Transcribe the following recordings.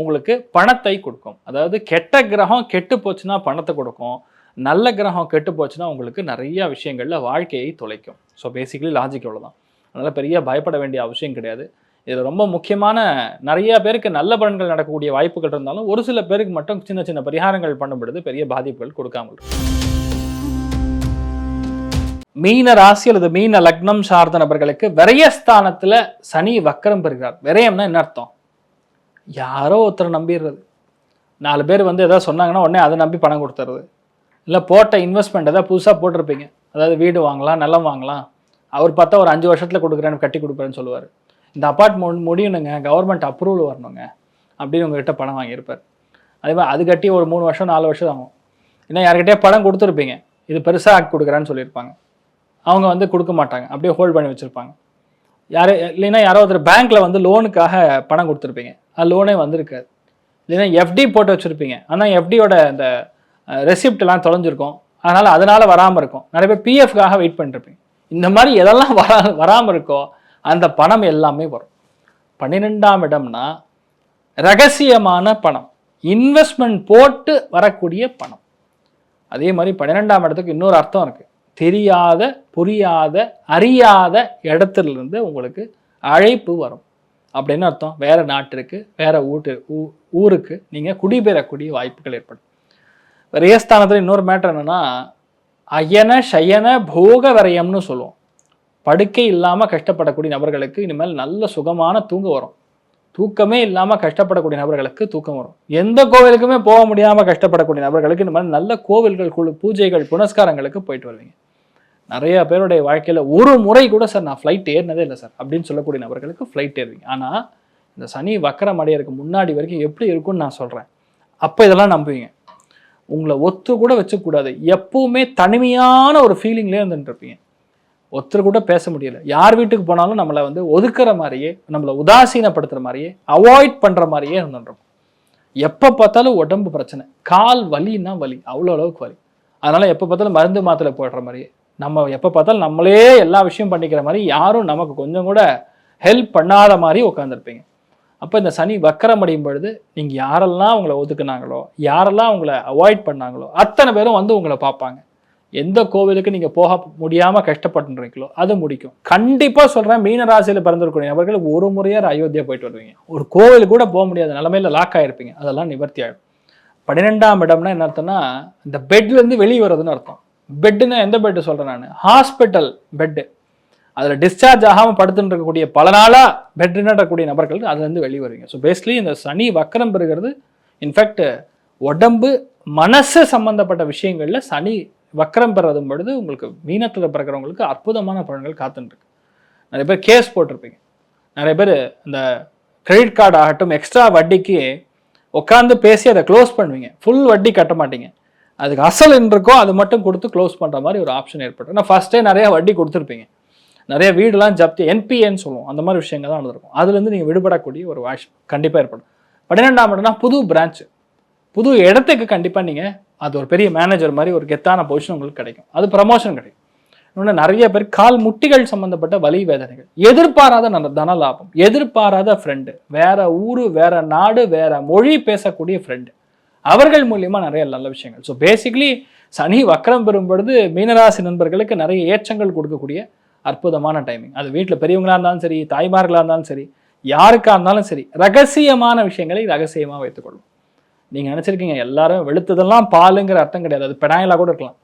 உங்களுக்கு பணத்தை கொடுக்கும். அதாவது கெட்ட கிரகம் கெட்டு போச்சுன்னா பணத்தை கொடுக்கும். நல்ல கிரகம் கெட்டு போச்சுன்னா உங்களுக்கு நிறைய விஷயங்களில் வாழ்க்கையை தொலைக்கும். ஸோ பேசிக்கலி லாஜிக் இவ்வளோதான் அதனால் பெரிய பயப்பட வேண்டிய அவசியம் கிடையாது. இதில் ரொம்ப முக்கியமான நிறைய பேருக்கு நல்ல பலன்கள் நடக்கக்கூடிய வாய்ப்புகள் இருந்தாலும் ஒரு சில பேருக்கு மட்டும் சின்ன சின்ன பரிகாரங்கள் பண்ணும்பொழுது பெரிய பாதிப்புகள் கொடுக்காமல் மீன ராசி அல்லது மீன லக்னம் சார்ந்த நபர்களுக்கு விரயஸ்தானத்தில் சனி வக்கரம் பெறுகிறார். விரயம்னா என்ன அர்த்தம்? யாரோ ஒருத்தரை நம்பிடுறது. நாலு பேர் வந்து எதாவது சொன்னாங்கன்னா உடனே அதை நம்பி பணம் கொடுத்துறது. இல்லை போட்ட இன்வெஸ்ட்மெண்ட் எதாவது புதுசாக போட்டிருப்பீங்க. அதாவது வீடு வாங்கலாம் நிலம் வாங்கலாம். அவர் பார்த்தா ஒரு அஞ்சு வருஷத்தில் கொடுக்குறேன்னு கட்டி கொடுக்குறேன்னு சொல்லுவார். இந்த அப்பார்ட்மெண்ட் முடியணுங்க கவர்மெண்ட் அப்ரூவல் வரணுங்க அப்படின்னு உங்ககிட்ட பணம் வாங்கியிருப்பார். அதே மாதிரி அது கட்டி ஒரு மூணு வருஷம் நாலு வருஷம் ஆகும். இன்னும் யார்கிட்டயே பணம் கொடுத்துருப்பீங்க. இது பெருசாக ஆக்கி கொடுக்குறேன்னு சொல்லியிருப்பாங்க. அவங்க வந்து கொடுக்க மாட்டாங்க. அப்படியே ஹோல்ட் பண்ணி வச்சுருப்பாங்க. யார் இல்லைன்னா யாரோ ஒருத்தர் பேங்க்கில் வந்து லோனுக்காக பணம் கொடுத்துருப்பீங்க. லோனே வந்திருக்காது. இல்லைன்னா எஃப்டி போட்டு வச்சுருப்பீங்க. ஆனால் எஃப்டியோட அந்த ரெசிப்ட் எல்லாம் தொலைஞ்சிருக்கும். அதனால் அதனால் வராமல் இருக்கும். நிறைய பேர் பிஎஃப்காக வெயிட் பண்ணிருப்பீங்க. இந்த மாதிரி எதெல்லாம் வரா வராமல் இருக்கோ அந்த பணம் எல்லாமே வரும். பன்னிரெண்டாம் இடம்னா ரகசியமான பணம். இன்வெஸ்ட்மெண்ட் போட்டு வரக்கூடிய பணம். அதே மாதிரி பன்னிரெண்டாம் இடத்துக்கு இன்னொரு அர்த்தம் இருக்குது தெரியாத புரியாத அறியாத இடத்துலேருந்து உங்களுக்கு அழைப்பு வரும். அப்படின்னு அர்த்தம். வேற நாட்டிற்கு வேற ஊட்டு ஊ- ஊருக்கு நீங்கள் குடிபெறக்கூடிய வாய்ப்புகள் ஏற்படும். விரயஸ்தானத்தில் இன்னொரு மேட்டர் என்னன்னா அயன சயன போக விரயம்னு சொல்லுவோம். படுக்கை இல்லாமல் கஷ்டப்படக்கூடிய நபர்களுக்கு இனிமேல் நல்ல சுகமான தூங்க வரும். தூக்கமே இல்லாமல் கஷ்டப்படக்கூடிய நபர்களுக்கு தூக்கம் வரும். எந்த கோவிலுக்குமே போக முடியாமல் கஷ்டப்படக்கூடிய நபர்களுக்கு இந்த மாதிரி நல்ல கோவில்கள் குழு பூஜைகள் புனஸ்காரங்களுக்கு போயிட்டு வருவீங்க. நிறைய பேருடைய வாழ்க்கையில் ஒரு முறை கூட சார் நான் ஃப்ளைட் ஏறினதே இல்லை சார். அப்படின்னு சொல்லக்கூடிய நபர்களுக்கு ஃப்ளைட் ஏறுவீங்க. ஆனால் இந்த சனி வக்கரம் அடையிறதுக்கு முன்னாடி வரைக்கும் எப்படி இருக்கும்னு நான் சொல்கிறேன் அப்போ இதெல்லாம் நம்புவீங்க. உங்களை ஒத்து கூட வச்சக்கூடாது. எப்பவுமே தனிமையான ஒரு ஃபீலிங்லேயே இருந்துட்டு இருப்பீங்க. ஒருத்தர் கூட பேச முடியல. யார் வீட்டுக்கு போனாலும் நம்மளை வந்து ஒதுக்குற மாதிரியே நம்மளை உதாசீனப்படுத்துகிற மாதிரியே அவாய்ட் பண்ணுற மாதிரியே இருந்துருக்கும் எப்போ பார்த்தாலும் உடம்பு பிரச்சனை. கால் வலின்னா வலி. அவ்வளோ அளவுக்கு வலி. அதனால் எப்போ பார்த்தாலும் மருந்து மாத்திரை போடுற மாதிரியே. நம்ம எப்போ பார்த்தாலும் நம்மளே எல்லா விஷயம் பண்ணிக்கிற மாதிரி யாரும் நமக்கு கொஞ்சம் கூட ஹெல்ப் பண்ணாத மாதிரி உட்காந்துருப்பீங்க அப்போ இந்த சனி வக்கரம் அடையும் பொழுது நீங்கள் யாரெல்லாம் உங்களை ஒதுக்குனாங்களோ யாரெல்லாம் உங்களை அவாய்ட் பண்ணாங்களோ அத்தனை பேரும் வந்து உங்களை பார்ப்பாங்க. எந்த கோவிலுக்கு நீங்கள் போக முடியாமல் கஷ்டப்பட்டுருக்கீங்களோ அது முடிக்கும். கண்டிப்பாக சொல்கிறேன் மீனராசியில் பிறந்திருக்கூடிய நபர்கள் ஒரு முறையாக அயோத்தியா போயிட்டு வருவீங்க. ஒரு கோவிலுக்கு கூட போக முடியாத நிலமையில லாக் ஆயிருப்பீங்க. அதெல்லாம் நிவர்த்தி ஆகிடும் பன்னிரெண்டாம் இடம்னா என்ன அர்த்தம்னா இந்த பெட்லேருந்து வெளியே வர்றதுன்னு அர்த்தம். பெட்டுன்னா எந்த பெட்டு சொல்கிறேன் நான்? ஹாஸ்பிட்டல் பெட்டு அதில் டிஸ்சார்ஜ் ஆகாமல் படுத்துட்டு இருக்கக்கூடிய பல நாளாக பெட் நடக்கூடிய நபர்கள் அதுலேருந்து வெளியே வருவீங்க. ஸோ பேசிக்கலி இந்த சனி வக்கரம் பெறுகிறது. இன்ஃபேக்ட் உடம்பு மனசு சம்பந்தப்பட்ட விஷயங்களில் சனி வக்கரம் பெறதும் பொழுது உங்களுக்கு மீனத்தில் பிறக்கிறவங்களுக்கு அற்புதமான பலன்கள் காத்துட்டு நிறைய பேர் கேஸ் போட்டிருப்பீங்க. நிறைய பேர் இந்த கிரெடிட் கார்டு ஆகட்டும் எக்ஸ்ட்ரா வட்டிக்கு உட்காந்து பேசி அதை க்ளோஸ் பண்ணுவீங்க. ஃபுல் வட்டி கட்ட மாட்டீங்க. அதுக்கு அசல் இருக்கோ அது மட்டும் கொடுத்து க்ளோஸ் பண்ணுற மாதிரி ஒரு ஆப்ஷன் ஏற்படும். ஏன்னா ஃபர்ஸ்டே நிறைய வட்டி கொடுத்துருப்பீங்க. நிறைய வீடுலாம் ஜப்தி என்பிஏன்னு சொல்லுவோம். அந்த மாதிரி விஷயங்கள் தான் நடந்திருக்கும். அதுலேருந்து நீங்கள் விடுபடக்கூடிய ஒரு வாஷ் கண்டிப்பாக ஏற்படும். பன்னிரெண்டாம் இடம்னா புது பிரான்ச்சு புது இடத்துக்கு கண்டிப்பாக நீங்கள் அது ஒரு பெரிய மேனேஜர் மாதிரி ஒரு கெத்தான பொசிஷன் உங்களுக்கு கிடைக்கும். அது ப்ரமோஷன் கிடைக்கும். இன்னொன்று நிறைய பேர் கால் முட்டிகள் சம்மந்தப்பட்ட வலி வேதனைகள். எதிர்பாராத தன லாபம் எதிர்பாராத ஃப்ரெண்டு வேற ஊர் வேற நாடு வேற மொழி பேசக்கூடிய ஃப்ரெண்டு அவர்கள் மூலியமா நிறைய நல்ல விஷயங்கள். ஸோ பேசிக்கலி சனி வக்கரம் பெறும் பொழுது மீனராசி நண்பர்களுக்கு நிறைய ஏற்றங்கள் கொடுக்கக்கூடிய அற்புதமான டைமிங் அது வீட்டில் பெரியவங்களா இருந்தாலும் சரி தாய்மார்களாக இருந்தாலும் சரி யாருக்கா இருந்தாலும் சரி ரகசியமான விஷயங்களை ரகசியமாக வைத்துக்கொள்ளும் நீங்கள் நினச்சிருக்கீங்க எல்லாரும் வெளுத்ததெல்லாம் பாலுங்கிற அர்த்தம் கிடையாது. அது பெனாயிலாக கூட இருக்கலாம்.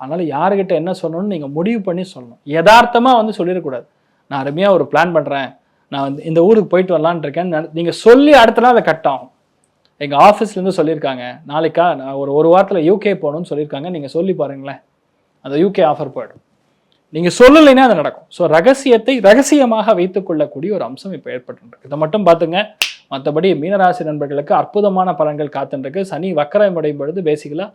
அதனால யாருக்கிட்ட என்ன சொல்லணும்னு நீங்கள் முடிவு பண்ணி சொல்லணும். யதார்த்தமாக வந்து சொல்லிடக்கூடாது. நான் அருமையாக ஒரு பிளான் பண்ணுறேன் நான் வந்து இந்த ஊருக்கு போயிட்டு வரலான் இருக்கேன் நீங்கள் சொல்லி அடுத்த நாள் அதை கட் ஆகும். எங்கள் ஆஃபீஸ்லேருந்து சொல்லியிருக்காங்க. நாளைக்கா நான் ஒரு ஒரு வாரத்தில் யூகே போகணும்னு சொல்லியிருக்காங்க. நீங்கள் சொல்லி பாருங்களேன். அந்த யூகே ஆஃபர் போயிடும். நீங்கள் சொல்லலைன்னா அது நடக்கும். ஸோ ரகசியத்தை ரகசியமாக வைத்துக்கொள்ளக்கூடிய ஒரு அம்சம் இப்போ ஏற்பட்டுருக்கு. இதை மட்டும் பார்த்துங்க. மற்றபடி மீனராசி நண்பர்களுக்கு அற்புதமான பலன்கள் காத்துருக்கு சனி வக்கரம் அடையும் பொழுது பேசிக்கலாக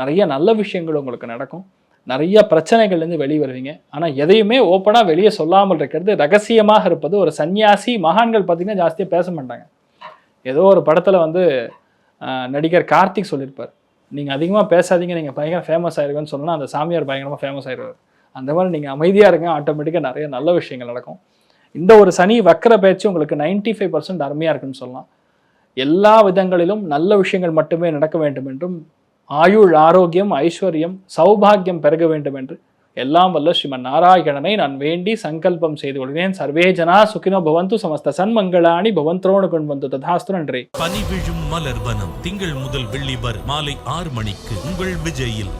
நிறைய நல்ல விஷயங்கள் உங்களுக்கு நடக்கும். நிறைய பிரச்சனைகள்லேருந்து வெளியே வருவீங்க. ஆனால் எதையுமே ஓப்பனாக வெளியே சொல்லாமல் இருக்கிறது ரகசியமாக இருப்பது ஒரு சன்னியாசி மகான்கள் பார்த்தீங்கன்னா ஜாஸ்தியாக பேச மாட்டாங்க. ஏதோ ஒரு படத்தில் வந்து நடிகர் கார்த்திக் சொல்லியிருப்பார் நீங்கள் அதிகமாக பேசாதீங்க நீங்கள் பயங்கர ஃபேமஸ் ஆயிருக்குன்னு சொன்னால் அந்த சாமியார் பயங்கரமாக ஃபேமஸ் ஆயிடுவார் அந்த மாதிரி நீங்கள் அமைதியாக இருங்க ஆட்டோமேட்டிக்காக நிறைய நல்ல விஷயங்கள் நடக்கும். இந்த ஒரு சனி வக்கர பயிற்சி உங்களுக்கு 95% ஃபைவ் பர்சன்ட் அருமையாக இருக்குன்னு சொல்லலாம். எல்லா விதங்களிலும் நல்ல விஷயங்கள் மட்டுமே நடக்க வேண்டும் என்றும் ஆயுள் ஆரோக்கியம் ஐஸ்வர்யம் சௌபாகியம் பெருக வேண்டும் என்று எல்லாம் வல்ல ஸ்ரீமன் நாராயணனை நான் வேண்டி சங்கல்பம் செய்து கொள்கிறேன். சர்வே ஜனா சுகினோ பவந்து சமஸ்த சன்மங்களாணி பவந்தோடு கொண்டு வந்து ததாஸ்து நன்றி. பனி விழும் மலர் வனம் திங்கள் முதல் வெள்ளி மாலை ஆறு மணிக்கு உங்கள் விஜயில்.